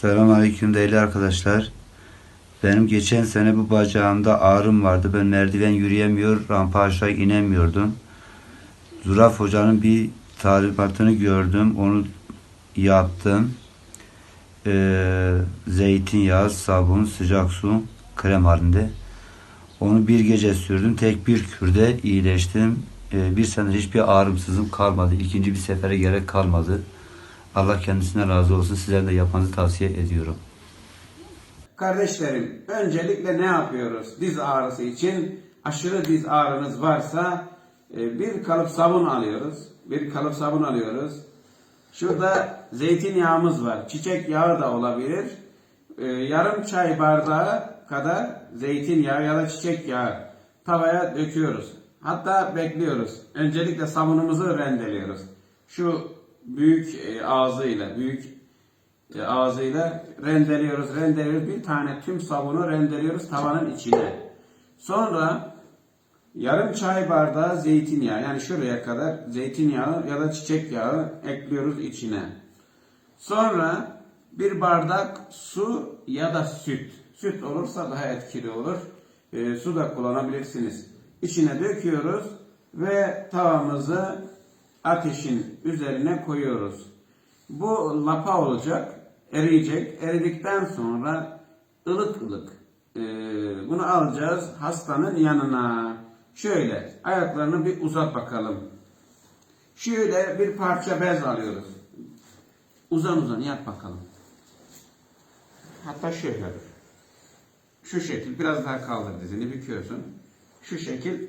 Selamünaleyküm değerli arkadaşlar. Benim geçen sene bu bacağımda ağrım vardı. Ben merdiven yürüyemiyor, rampa aşağı inemiyordum. Zuraf hocanın bir talimatını gördüm. Onu yaptım. Ee, zeytinyağı, sabun, sıcak su, krem halinde. Onu bir gece sürdüm. Tek bir kürde iyileştim. Ee, bir senedir hiçbir ağrımsızım kalmadı. İkinci bir sefere gerek kalmadı. Allah kendisine razı olsun. Sizlere de yapmanızı tavsiye ediyorum. Kardeşlerim, öncelikle ne yapıyoruz? Diz ağrısı için aşırı diz ağrınız varsa e, bir kalıp sabun alıyoruz. Bir kalıp sabun alıyoruz. Şurada zeytinyağımız var. Çiçek yağı da olabilir. E, Yarım çay bardağı kadar zeytinyağı ya da çiçek yağı tavaya döküyoruz. Hatta bekliyoruz. Öncelikle sabunumuzu rendeliyoruz. Şu büyük e, ağzıyla, büyük e, ağzıyla rendeliyoruz, rendeliyoruz. Bir tane tüm sabunu rendeliyoruz tavanın içine. Sonra yarım çay bardağı zeytinyağı yani şuraya kadar zeytinyağı ya da çiçek yağı ekliyoruz içine. Sonra bir bardak su ya da süt. Süt olursa daha etkili olur. E, su da kullanabilirsiniz. İçine döküyoruz ve tavamızı ateşin üzerine koyuyoruz. Bu lapa olacak, eriyecek. Eridikten sonra ılık ılık e, bunu alacağız hastanın yanına. Şöyle ayaklarını bir uzat bakalım. Şöyle bir parça bez alıyoruz. Uzan uzan yat bakalım. Hatta şöyle. Şu şekil biraz daha kaldır dizini büküyorsun. Şu şekil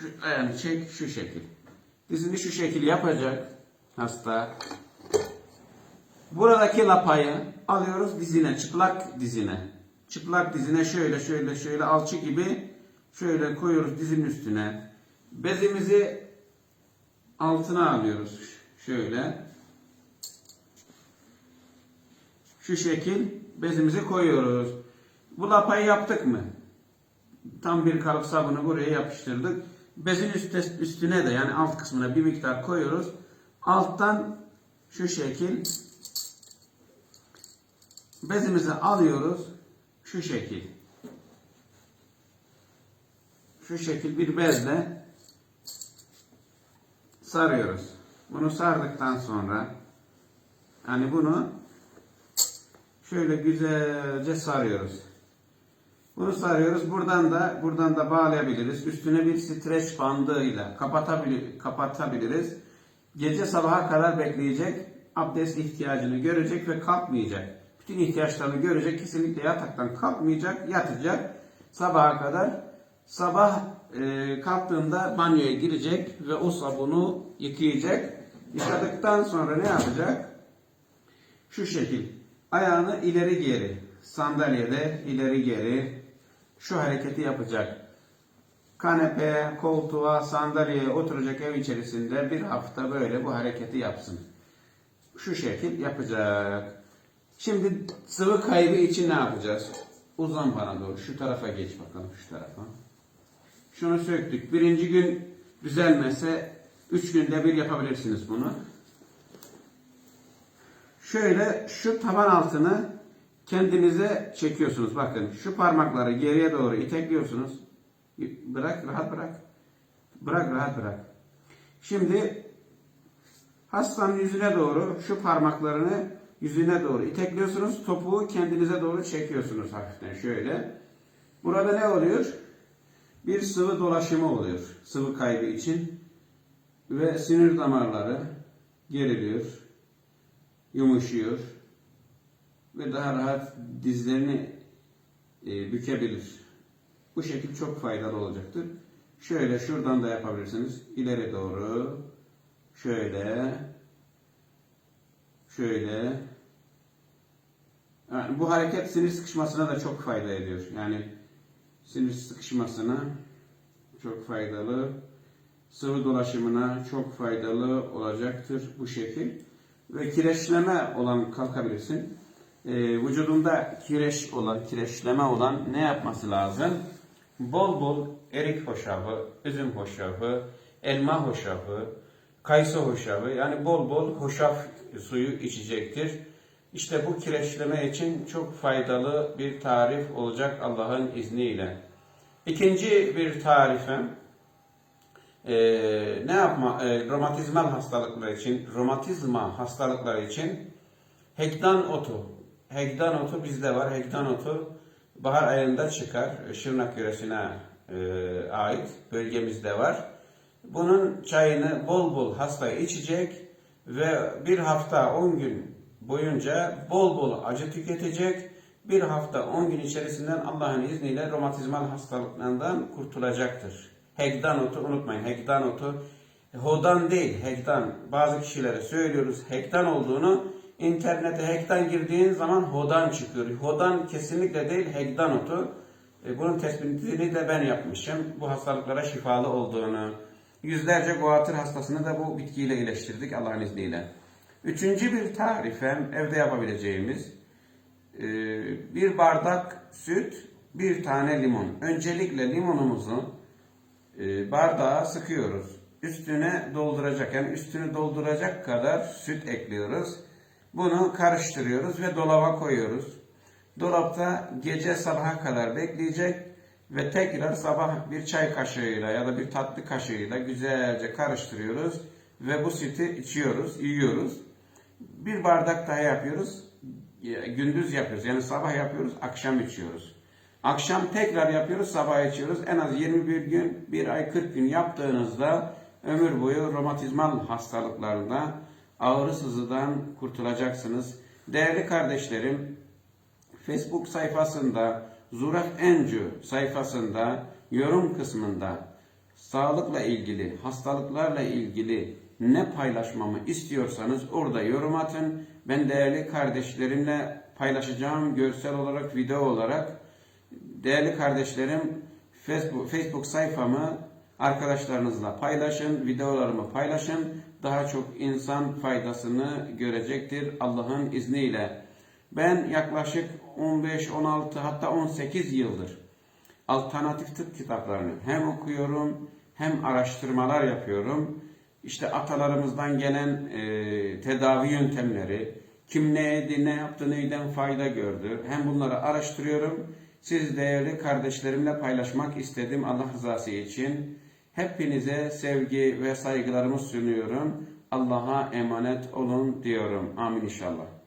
şu ayağını çek şu şekil. Dizini şu şekil yapacak hasta. Buradaki lapayı alıyoruz dizine, çıplak dizine. Çıplak dizine şöyle şöyle şöyle alçı gibi şöyle koyuyoruz dizinin üstüne. Bezimizi altına alıyoruz. Şöyle. Şu şekil bezimizi koyuyoruz. Bu lapayı yaptık mı? Tam bir kalıp sabunu buraya yapıştırdık. Bezin üstüne de yani alt kısmına bir miktar koyuyoruz. Alttan şu şekil bezimizi alıyoruz. Şu şekil. Şu şekil bir bezle sarıyoruz. Bunu sardıktan sonra yani bunu şöyle güzelce sarıyoruz. Bunu sarıyoruz. Buradan da buradan da bağlayabiliriz. Üstüne bir streç bandıyla kapatabilir, kapatabiliriz. Gece sabaha kadar bekleyecek. Abdest ihtiyacını görecek ve kalkmayacak. Bütün ihtiyaçlarını görecek. Kesinlikle yataktan kalkmayacak. Yatacak. Sabaha kadar. Sabah e, kalktığında banyoya girecek ve o sabunu yıkayacak. Yıkadıktan sonra ne yapacak? Şu şekil. Ayağını ileri geri. Sandalyede ileri geri. Şu hareketi yapacak. Kanepeye, koltuğa, sandalyeye oturacak ev içerisinde bir hafta böyle bu hareketi yapsın. Şu şekil yapacak. Şimdi sıvı kaybı için ne yapacağız? Uzan bana doğru. Şu tarafa geç bakalım. Şu tarafa. Şunu söktük. Birinci gün düzelmese üç günde bir yapabilirsiniz bunu. Şöyle şu taban altını kendinize çekiyorsunuz. Bakın şu parmakları geriye doğru itekliyorsunuz. Bırak rahat bırak. Bırak rahat bırak. Şimdi hastanın yüzüne doğru şu parmaklarını yüzüne doğru itekliyorsunuz. Topuğu kendinize doğru çekiyorsunuz hafiften şöyle. Burada ne oluyor? Bir sıvı dolaşımı oluyor. Sıvı kaybı için. Ve sinir damarları geriliyor. Yumuşuyor ve daha rahat dizlerini e, bükebilir. Bu şekil çok faydalı olacaktır. Şöyle şuradan da yapabilirsiniz. İleri doğru. Şöyle. Şöyle. Yani bu hareket sinir sıkışmasına da çok fayda ediyor. Yani sinir sıkışmasına çok faydalı. Sıvı dolaşımına çok faydalı olacaktır bu şekil. Ve kireçleme olan kalkabilirsin e, vücudunda kireç olan, kireçleme olan ne yapması lazım? Bol bol erik hoşafı, üzüm hoşafı, elma hoşafı, kayısı hoşafı yani bol bol hoşaf suyu içecektir. İşte bu kireçleme için çok faydalı bir tarif olacak Allah'ın izniyle. İkinci bir tarifim e, ne yapma e, romatizmal hastalıklar için romatizma hastalıkları için hektan otu hektan otu bizde var hektan otu bahar ayında çıkar Şırnak yöresine e, ait bölgemizde var bunun çayını bol bol hasta içecek ve bir hafta 10 gün boyunca bol bol acı tüketecek bir hafta 10 gün içerisinden Allah'ın izniyle romatizmal hastalıklarından kurtulacaktır. Hegdan otu unutmayın. Hegdan otu hodan değil hektan. Bazı kişilere söylüyoruz hektan olduğunu. İnternete hektan girdiğin zaman hodan çıkıyor. Hodan kesinlikle değil hektan otu. E, Bunun tespitini de ben yapmışım. Bu hastalıklara şifalı olduğunu. Yüzlerce guatr hastasını da bu bitkiyle iyileştirdik Allah'ın izniyle. Üçüncü bir tarifem evde yapabileceğimiz e, bir bardak süt, bir tane limon. Öncelikle limonumuzu e, bardağa sıkıyoruz. Üstüne dolduracak yani üstünü dolduracak kadar süt ekliyoruz. Bunu karıştırıyoruz ve dolaba koyuyoruz. Dolapta gece sabaha kadar bekleyecek ve tekrar sabah bir çay kaşığıyla ya da bir tatlı kaşığıyla güzelce karıştırıyoruz ve bu sütü içiyoruz, yiyoruz. Bir bardak daha yapıyoruz. Gündüz yapıyoruz. Yani sabah yapıyoruz, akşam içiyoruz. Akşam tekrar yapıyoruz, sabah içiyoruz. En az 21 gün, 1 ay 40 gün yaptığınızda ömür boyu romatizmal hastalıklarında ağrı sızıdan kurtulacaksınız. Değerli kardeşlerim, Facebook sayfasında, Zuraf Encü sayfasında, yorum kısmında sağlıkla ilgili, hastalıklarla ilgili ne paylaşmamı istiyorsanız orada yorum atın. Ben değerli kardeşlerimle paylaşacağım görsel olarak, video olarak. Değerli kardeşlerim, Facebook, Facebook sayfamı arkadaşlarınızla paylaşın, videolarımı paylaşın. Daha çok insan faydasını görecektir Allah'ın izniyle. Ben yaklaşık 15, 16 hatta 18 yıldır alternatif tıp kitaplarını hem okuyorum hem araştırmalar yapıyorum. İşte atalarımızdan gelen e, tedavi yöntemleri, kim ne yedi, ne yaptı, neyden fayda gördü. Hem bunları araştırıyorum. Siz değerli kardeşlerimle paylaşmak istedim Allah rızası için. Hepinize sevgi ve saygılarımı sunuyorum. Allah'a emanet olun diyorum. Amin inşallah.